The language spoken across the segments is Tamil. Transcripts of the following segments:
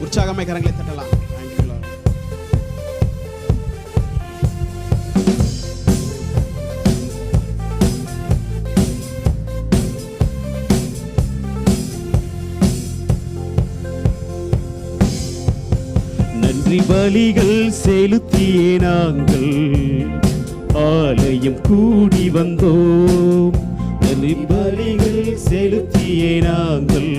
உற்சாகமாய் கரங்களை தட்டலாம். நன்றி பலிகள் செலுத்தியே நாங்கள். ஆலயம் கூடி வந்தோம். நன்றி பலிகள் செலுத்தியே நாங்கள்.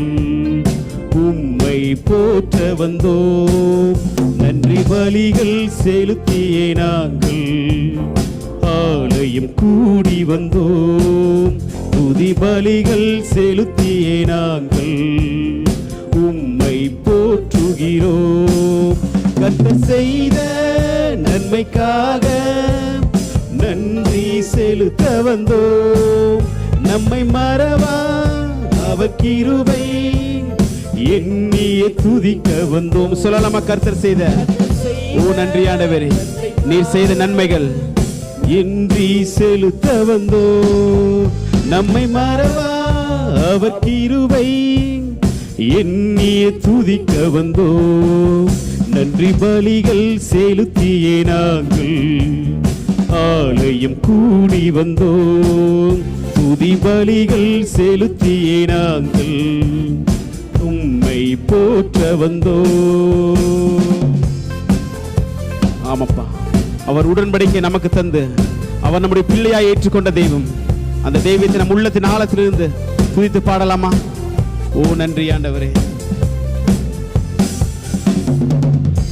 உம்மை போற்ற வந்தோம். நன்றி பலிகள் செலுத்தியே நாங்கள். ஆலயம் கூடி வந்தோம். துதி பலிகள் செலுத்தியே நாங்கள். உம்மை போற்றுகிறோம். கத்த செய்த நன்மைக்காக நன்றி செலுத்த வந்தோம். நம்மை மறவா அவர் கிருபை எண்ணிய துதிக்க வந்தோம். சொல்லலாமா கர்த்தர் செய்த ஓ நன்றி ஆண்டவரே. நீர் செய்த நன்மைகள் என்றி செலுத்த வந்தோ நம்மை மறவா அவர் கிருபை எண்ணிய துதிக்க வந்தோ நன்றி பலிகள் செலுத்தியே நாங்கள். ஆலயம் கூடி வந்தோம். துதி பலிகள் செலுத்தியே நாங்கள். உம்மை போற்ற வந்தோ. ஆமாப்பா. அவர் உடன்படிக்கை நமக்கு தந்து அவர் நம்முடைய பிள்ளையாய் ஏற்றுக்கொண்ட தெய்வம். அந்த தெய்வத்தை நம் உள்ளத்தின் ஆழத்திலிருந்து துதித்து பாடலாமா? ஓ நன்றி ஆண்டவரே.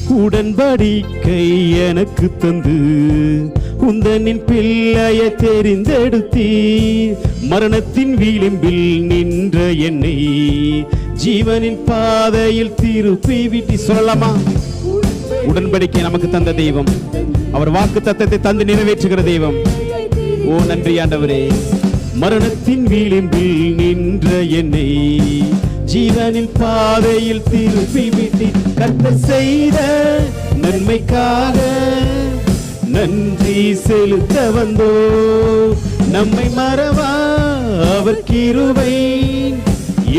உடன்படிக்கை எனக்கு தந்து குந்தனின் பிள்ளைய தெரிந்தெடுத்தீ மரணத்தின் விளிம்பில் நின்ற என்னை ஜீவனின் பாதையில் திருப்பி விட்டி சொல்லலாமா உடன்படிக்கை நமக்கு தந்த தெய்வம். அவர் வாக்கு தத்தத்தை தந்து நிறைவேற்றுகிற தெய்வம். ஓ நன்றி ஆண்டவரே. மரணத்தின் விளிம்பில் நின்ற என்னை ஜீவனின் பாதையில் திருப்பி விட்டி கத்த செய்த நன்மைக்காக நன்றி செலுத்த வந்தோ நம்மை மறவா அவர் கிருவை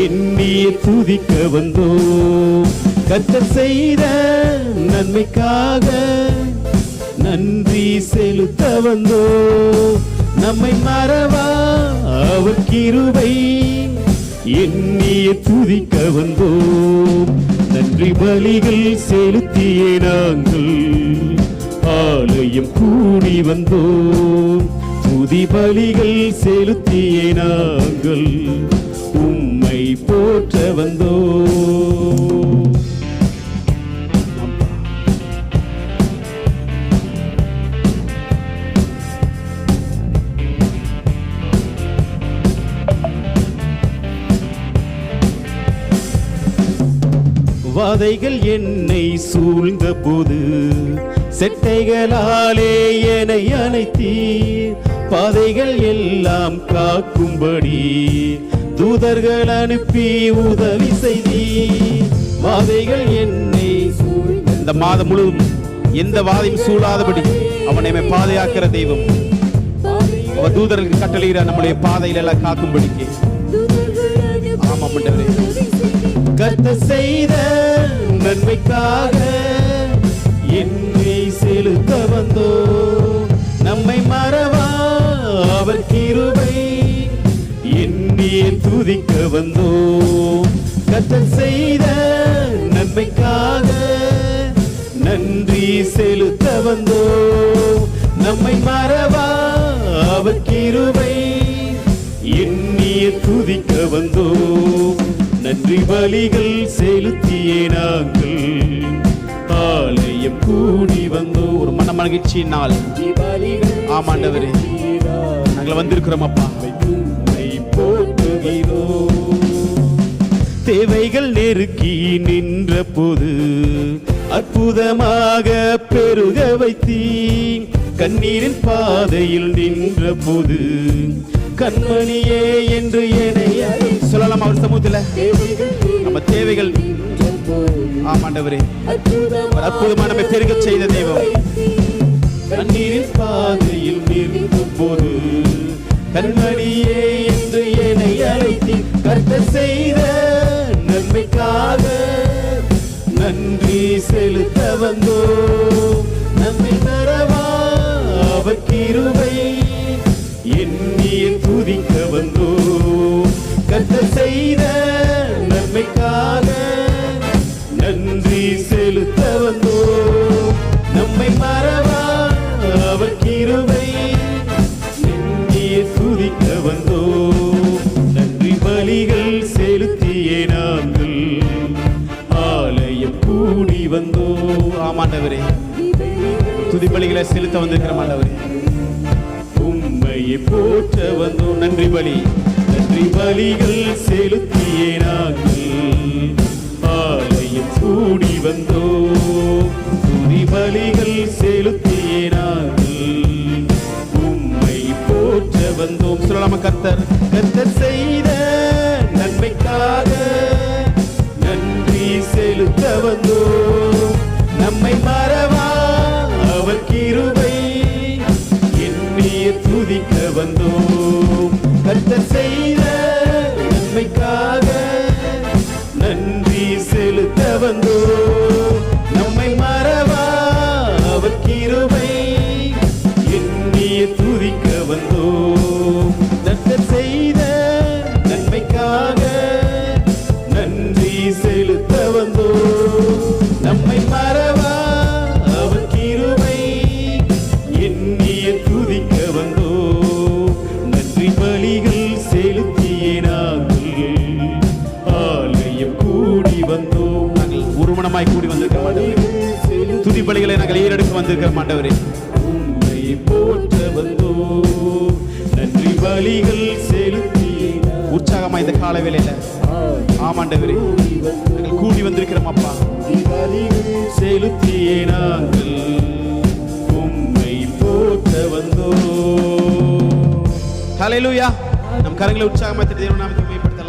எண்ணிய துதிக்க வந்தோ கத்தர் செய்த நன்மைக்காக நன்றி செலுத்த வந்தோ நம்மை மறவா அவர் கிருவை எண்ணிய துதிக்க வந்தோம் நன்றி பலிகள் செலுத்திய நாங்கள். ஆலயம் கூடி வந்தோம். துதி பலிகள் செலுத்திய நாங்கள். உம்மை போற்ற வந்தோம். வாதைகள் என்னை சூழ்ந்த போது செட்டைகளாலே என்னை அணைத்தீர். பாதைகள் எல்லாம் காக்கும்படி தூதர்கள் அனுப்பி உதவி செய்தீர். வாதைகள் என்னை இந்த மாதம் முழுவதும் எந்த வாதையும் சூழாதபடி அவனை நம்மை பாதுகாக்கிற தெய்வம். அவர் தூதர்களுக்கு கட்டளையிட நம்முடைய பாதையில எல்லாம் காக்கும்படிக்கு. ஆண்டவரே. கர்த்த செய்த நன்மைக்காக துதிக்க வந்தோ. கர்த்த செய்த நன்மைக்காக நன்றி செலுத்த வந்தோ. நம்மை மறவா அவர் கிருபை. எண்ணிய துதிக்க வந்தோம் நன்றி பலிகள் செலுத்தியே நாங்கள். ஆலயம் கூடி வந்தோம் ஒரு மன மகிழ்ச்சி நாள் ஆமாண்டவரே. நாங்கள் வந்திருக்கிறோம் அப்பா. தேவைகள் நெருக்கி நின்ற போது அற்புதமாக பெருக வைத்தீன். கண்ணீரின் பாதையில் நின்ற போது கண்மணியே என்று என்னை சொல்லலாம் அவர் சமூகத்தில்? நம்ம தேவைகள் ஆமாண்டவரே ஒரு அற்புதமான நம்மை பெருக செய்த தெய்வம். கண்ணீரின் பாதையில் நின்ற போது கண்மணியே என்று என்னை அழைத்தி கர்த்த செய்த ஆண்டவரே. துதிப்பலிகளை செலுத்த வந்திருக்கிற ஆண்டவரே. உம்மையை போற்ற வந்தோம். நன்றி பலி. நன்றி பலிகள் செலுத்தியே நாங்கள். ஆலயம் கூடி வந்தோம். துதி பலிகள் செலுத்தியே நாங்கள். உம்மை போற்ற வந்தோம். சொல்லலாம கர்த்தர்? கர்த்தர் செய்த ஒருமனமாய் கூடி வந்திருக்க மாட்டவரே. துதி பலிகளை நாங்கள் ஈரெடுக்க வந்திருக்க மாட்டவரே. உண்மை போற்ற வந்தோம் நன்றி பலிகள் செலுத்தியே உற்சாகமா இந்த கால வேளையில. ஆமாண்டவரே நாங்கள் கூடி வந்திருக்கிறோம் அப்பா. செலுத்தியே நாங்கள். உம்மை போற்ற வந்தோம் ஹalleluya. நம் கரங்களை உற்சாகமா தேவன் நாமத்துக்கு